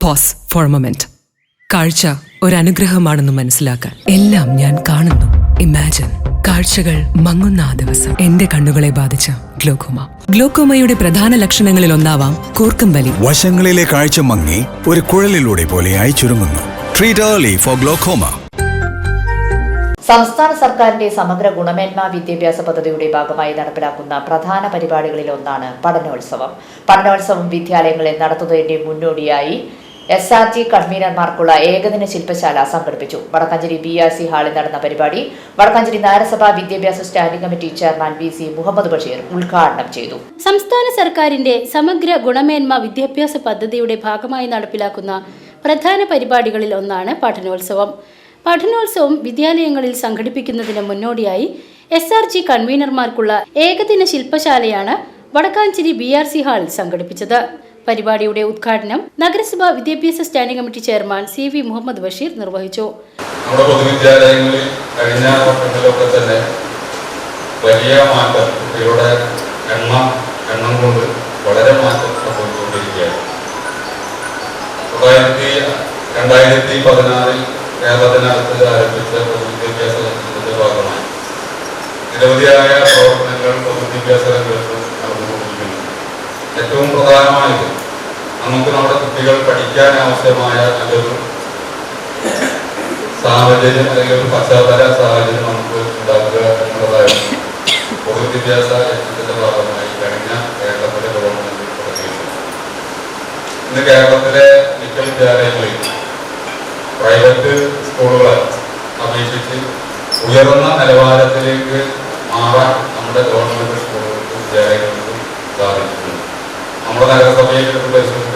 Pose four moment കാഴ്ച അനുഗ്രഹമാണെന്ന് മനസ്സിലാക്കാൻ എല്ലാം ഞാൻ കാണുന്നു. ഇമാജിൻ കാഴ്ചകൾ മങ്ങുന്ന ആ ദിവസം. എന്റെ കണ്ണുകളെ ബാധിച്ച ഗ്ലോക്കോമ. ഗ്ലോക്കോമയുടെ പ്രധാന ലക്ഷണങ്ങളിൽ ഒന്നാവാം കൂർക്കം വലി വശങ്ങളിലെ കാഴ്ച മങ്ങി ഒരു കുഴലിലൂടെ പോലെയായി ചുരുങ്ങുന്നു. ട്രീറ്റ് ഏർലി ഫോർ ഗ്ലോക്കോമ സംസ്ഥാന സർക്കാരിന്റെ സമഗ്ര ഗുണമേന്മ വിദ്യാഭ്യാസ പദ്ധതിയുടെ ഭാഗമായി നടപ്പിലാക്കുന്ന പ്രധാന പരിപാടികളിൽ ഒന്നാണ് പഠനോത്സവം. പഠനോത്സവം വിദ്യാലയങ്ങളിൽ നടത്തുന്നതിന്റെ മുന്നോടിയായി എസ് ആർ ജി കൺവീനർമാർക്കുള്ള ഏകദിന ശില്പശാല സംഘടിപ്പിച്ചു. വടക്കാഞ്ചേരി ബി ആർ സി ഹാളിൽ നടന്ന പരിപാടി വടക്കാഞ്ചേരി നഗരസഭാ വിദ്യാഭ്യാസ standing committee chairman V C Muhammad Basheer ഉദ്ഘാടനം ചെയ്തു. സംസ്ഥാന സർക്കാരിന്റെ സമഗ്ര ഗുണമേന്മ വിദ്യാഭ്യാസ പദ്ധതിയുടെ ഭാഗമായി നടപ്പിലാക്കുന്ന പ്രധാന പരിപാടികളിൽ ഒന്നാണ് പഠനോത്സവം. പഠനോത്സവം വിദ്യാലയങ്ങളിൽ സംഘടിപ്പിക്കുന്നതിന് മുന്നോടിയായി എസ് ആർ ജി കൺവീനർമാർക്കുള്ള ഏകദിന ശില്പശാലയാണ് വടക്കാഞ്ചേരി ബി ആർ സി ഹാളിൽ സംഘടിപ്പിച്ചത്. പരിപാടിയുടെ ഉദ്ഘാടനം നഗരസഭാ വിദ്യാഭ്യാസ standing committee chairman C V Muhammad Basheer നിർവഹിച്ചു. നമ്മുടെ പൊതുവിദ്യാലയങ്ങളിൽ കഴിഞ്ഞ വർഷങ്ങളിലൊക്കെ തന്നെ വലിയ മാറ്റം കുട്ടികളുടെ എണ്ണം എണ്ണം കൊണ്ട് വളരെ മാറ്റം സംഭവിച്ചുകൊണ്ടിരിക്കുകയാണ്. രണ്ടായിരത്തി പതിനാറിൽ കേരളത്തിനകത്ത് ആരംഭിച്ച പൊതുവിദ്യാഭ്യാസ ലക്ഷ്യത്തിന്റെ ഭാഗമായി. നിരവധിയായ പ്രവർത്തനങ്ങൾ പൊതുവിദ്യാഭ്യാസ രംഗത്ത് നടന്നുകൊണ്ടിരിക്കുന്നു. ഏറ്റവും പ്രധാനമായത് കുട്ടികൾ പഠിക്കാൻ ആവശ്യമായ നല്ലൊരു സാഹചര്യം അല്ലെങ്കിൽ ഒരു പശ്ചാത്തല സാഹചര്യം നമുക്ക് ഉണ്ടാക്കുക എന്നുള്ളതായിരുന്നു. പൊതുവിദ്യാഭ്യാസ യജ്ഞത്തിന്റെ ഭാഗമായി കഴിഞ്ഞ കേരളത്തിലെ ഗവൺമെന്റ് ഇന്ന് കേരളത്തിലെ മിക്ക വിദ്യാലയങ്ങളിൽ പ്രൈവറ്റ് സ്കൂളുകളെ അപേക്ഷിച്ച് ഉയർന്ന നിലവാരത്തിലേക്ക് മാറാൻ നമ്മുടെ ഗവൺമെന്റ് സ്കൂളുകൾക്ക് വിദ്യാലയങ്ങൾക്ക് സാധിച്ചിട്ടുണ്ട്. നമ്മുടെ നഗരസഭയിൽ പരിശോധിച്ച്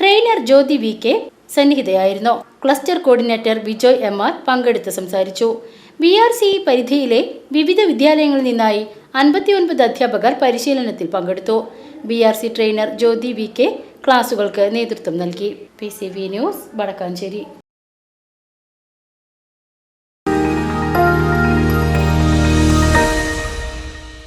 trainer Jyothi V K സന്നിഹിതയായിരുന്നു. Cluster coordinator Bijoy M R പങ്കെടുത്ത് സംസാരിച്ചു. ബി ആർ സി പരിധിയിലെ വിവിധ വിദ്യാലയങ്ങളിൽ നിന്നായി അൻപത്തിയൊൻപത് അധ്യാപകർ പരിശീലനത്തിൽ പങ്കെടുത്തു. B R C trainer Jyothi V K ക്ലാസുകൾക്ക് നേതൃത്വം നൽകി. P C V news Vadakkanchery.